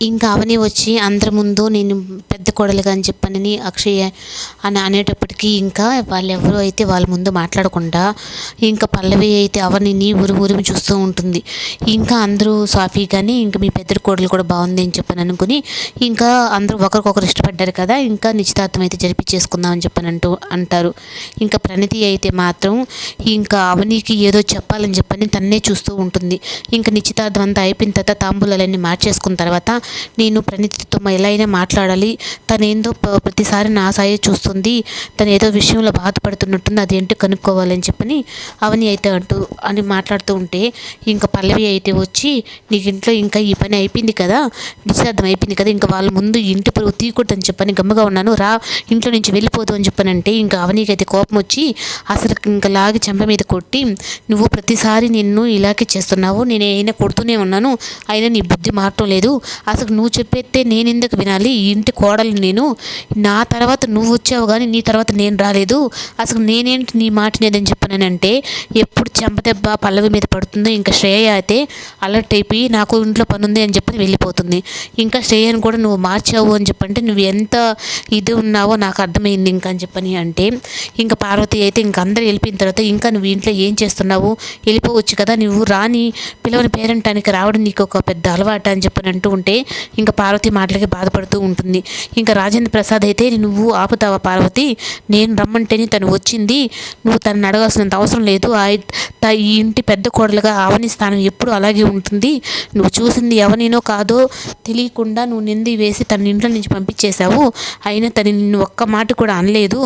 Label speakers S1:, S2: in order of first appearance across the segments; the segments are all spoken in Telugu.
S1: ఇంకా అవని వచ్చి అందరి ముందు నేను పెద్ద కోడలుగా అని చెప్పనని అక్షయ్ అని అనేటప్పటికీ ఇంకా వాళ్ళు ఎవరు అయితే వాళ్ళ ముందు మాట్లాడకుండా ఇంకా పల్లవి అయితే అవనిని ఊరు ఊరిమి చూస్తూ ఉంటుంది. ఇంకా అందరూ సాఫీ కానీ ఇంకా మీ పెద్ద కోడలు కూడా బాగుంది అని చెప్పని అనుకుని ఇంకా అందరూ ఒకరికొకరు ఇష్టపడ్డారు కదా ఇంకా నిశ్చితార్థం అయితే జరిపించేసుకుందాం అని చెప్పని అంటూ అంటారు. ఇంకా ప్రణతి అయితే మాత్రం ఇంకా అవనికి ఏదో చెప్పాలని చెప్పని తన్నే చూస్తూ ఉంటుంది. ఇంకా నిశ్చితార్థం అంతా అయిపోయిన తర్వాత తాంబూలాలన్నీ మార్చేసుకున్న తర్వాత నేను ప్రణతితో ఎలా అయినా మాట్లాడాలి. తను ఏందో ప్రతిసారి నా సాయే చూస్తుంది. తను ఏదో విషయంలో బాధపడుతున్నట్టుంది. అదేంటో కనుక్కోవాలని చెప్పని అవని అయితే అంటూ అని మాట్లాడుతూ ఉంటే ఇంకా పల్లవి అయితే వచ్చి నీకు ఇంట్లో ఇంకా ఈ పని అయిపోయింది కదా నిశ్చార్థం అయిపోయింది కదా ఇంకా వాళ్ళ ముందు ఇంటి పరువు తీయకూడదని చెప్పని గమ్మగా ఉన్నాను. రా ఇంట్లో నుంచి వెళ్ళిపోదు అని చెప్పనంటే ఇంకా అవనీకైతే కోపం వచ్చి అసలు ఇంకా లాగి చెంప మీద కొట్టి నువ్వు ప్రతిసారి నిన్ను ఇలాగే చేస్తున్నావు. నేను అయినా కొడుతూనే ఉన్నాను. అయినా నీ బుద్ధి మారటం లేదు. అసలు నువ్వు చెప్పేస్తే నేను ఎందుకు వినాలి? ఈ ఇంటి కోడలు నేను నా తర్వాత నువ్వు వచ్చావు కానీ నీ తర్వాత నేను రాలేదు. అసలు నేనేంటి నీ మాట లేదని చెప్పానంటే ఎప్పుడు చెంపదెబ్బ పల్లవి మీద పడుతుంది. ఇంకా శ్రేయ అయితే అలర్ట్ అయిపోయి నాకు ఇంట్లో పని ఉంది అని చెప్పి వెళ్ళిపోతుంది. ఇంకా శ్రేయను కూడా నువ్వు మార్చావు అని చెప్పంటే నువ్వు ఎంత ఇది ఉన్నావో నాకు అర్థమైంది ఇంకా అని చెప్పని అంటే ఇంకా పార్వతి అయితే ఇంక అందరూ వెళ్ళిపోయిన తర్వాత ఇంకా నువ్వు ఇంట్లో ఏం చేస్తున్నావు? వెళ్ళిపోవచ్చు కదా నువ్వు రాని పిల్లవని పేరెంటానికి రావడం నీకు ఒక పెద్ద అలవాటు అని చెప్పని అంటూ ఉంటే ఇంకా పార్వతి మాటలకి బాధపడుతూ ఉంటుంది. ఇంకా రాజేంద్ర ప్రసాద్ అయితే నువ్వు ఆపుతావా పార్వతి? నేను రమ్మంటేనే తను వచ్చింది. నువ్వు తనని అడగాల్సినంత అవసరం లేదు. ఈ ఇంటి పెద్ద కోడలుగా అవని స్థానం ఎప్పుడు అలాగే ఉంటుంది. నువ్వు చూసింది ఎవరినో కాదో తెలియకుండా నువ్వు నింది వేసి తన ఇంట్లో నుంచి పంపించేశావు. అయినా తను నిన్ను ఒక్క మాట కూడా అనలేదు.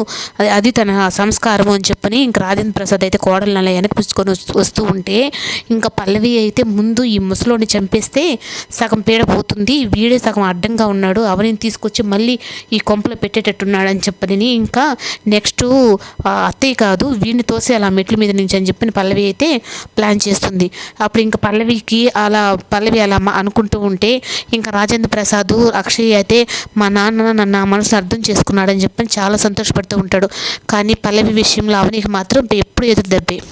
S1: అది తన సంస్కారం అని చెప్పని ఇంకా రాజేంద్ర ప్రసాద్ అయితే కోడలు అలా వెనక్కి పుచ్చుకొని వస్తూ ఉంటే ఇంకా పల్లవి అయితే ముందు ఈ ముసలోని చంపేస్తే సగం పీడ పోతుంది. వీడే సగం అడ్డంగా ఉన్నాడు. అవనిని తీసుకొచ్చి మళ్ళీ ఈ కొంపలో పెట్టేటట్టున్నాడు అని చెప్పని ఇంకా నెక్స్ట్ అత్తయ్య కాదు వీడిని తోసి అలా మెట్ల మీద నుంచి అని చెప్పి పల్లవి అయితే ప్లాన్ చేస్తుంది. అప్పుడు ఇంకా పల్లవికి అలా పల్లవి అలా అనుకుంటూ ఉంటే ఇంకా రాజేంద్ర ప్రసాద్ అక్షయ్ అయితే మా నాన్న నన్ను ఆ మనసును అర్థం చేసుకున్నాడని చెప్పని చాలా సంతోషపడుతూ ఉంటాడు. కానీ పల్లవి విషయంలో అవనికి మాత్రం ఎప్పుడు ఎదురు దెబ్బే.